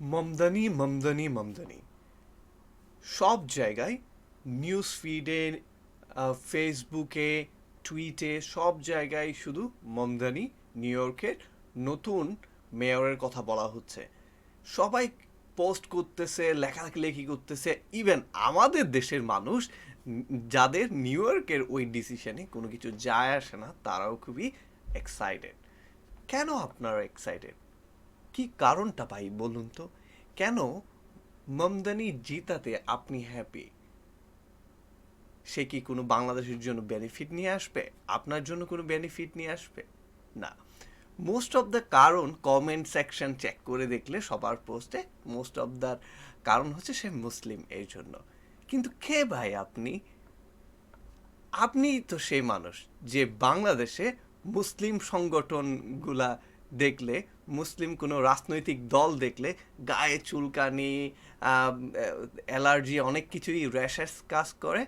মমদানি মমদানি মমদানি। সব জায়গায় নিউজ ফিডে ফেসবুকে টুইটে সব জায়গায় শুধু মমদানি নিউ ইয়র্কের নতুন মেয়রের কথা বলা হচ্ছে। সবাই পোস্ট করতেছে, লেখালেখি করতেছে। ইভেন আমাদের দেশের মানুষ, যাদের নিউ ইয়র্কের ওই ডিসিশনে কোনো কিছু যায় আসে না, তারাও খুবই এক্সাইটেড কেন আপনারা এক্সাইটেড কি কারণটা ভাই বলুন তো? কেন মমদানি জিতাতে আপনি হ্যাপি সে কি কোনো বাংলাদেশের জন্য বেনিফিট নিয়ে আসবে? আপনার জন্য কোনো বেনিফিট নিয়ে আসবে? না। মোস্ট অফ দ্য কারণ কমেন্ট সেকশন চেক করে দেখলে সবার পোস্টে মোস্ট অফ দ্য কারণ হচ্ছে সে মুসলিম এর জন্য। কিন্তু কে ভাই আপনি? আপনিই তো সেই মানুষ যে বাংলাদেশে মুসলিম সংগঠনগুলা দেখলে, মুসলিম কোনো রাজনৈতিক দল দেখলে, গায়ে চুলকানি অ্যালার্জি, অনেক কিছুই র্যাশেস কাজ করে।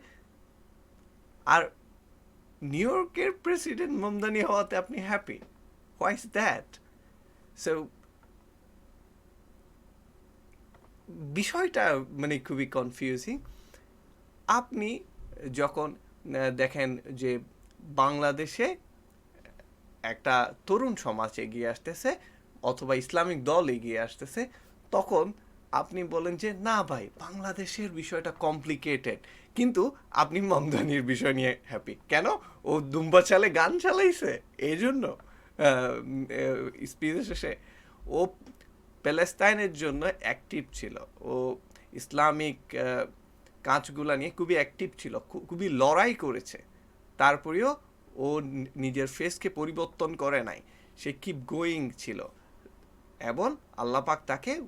আর নিউ ইয়র্কের প্রেসিডেন্ট মমদানি হওয়াতে আপনি happy. Why is that so বিষয়টা মানে খুবই কনফিউজিং আপনি যখন দেখেন যে বাংলাদেশে একটা তরুণ সমাজ এগিয়ে আসতেছে অথবা ইসলামিক দল এগিয়ে আসতেছে, তখন আপনি বলেন যে, না ভাই, বাংলাদেশের বিষয়টা কমপ্লিকেটেড কিন্তু আপনি মমদানির বিষয় নিয়ে হ্যাপি কেন? ও দুম্বা চালে গান চালাইছে এই জন্য স্পিচে শেষে। ও প্যালেস্তাইনের জন্য অ্যাক্টিভ ছিল। ও ইসলামিক কাজগুলা নিয়ে খুবই অ্যাক্টিভ ছিল খুবই লড়াই করেছে। তারপরেও ও নিজের ফেসকে পরিবর্তন করে নাই। সে কিপ গোয়িং ছিল। এবং আল্লাহ পাক তাকে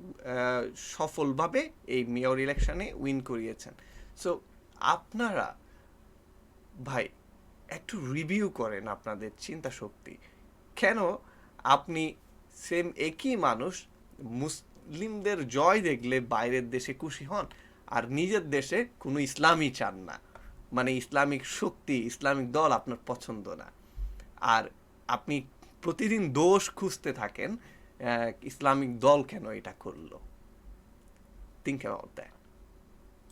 সফলভাবে এই মেয়র ইলেকশনে উইন করিয়েছেন। সো আপনারা, ভাই, একটু রিভিউ করেন আপনাদের চিন্তা শক্তি। কেন আপনি সেম একই মানুষ, মুসলিমদের জয় দেখলে বাইরের দেশে খুশি হন, আর নিজের দেশে কোনো ইসলামই চান না? মানে ইসলামিক শক্তি, ইসলামিক দল আপনার পছন্দ না। আর আপনি প্রতিদিন দোষ খুঁজতে থাকেন ইসলামিক দল কেন এটা করল? Think about that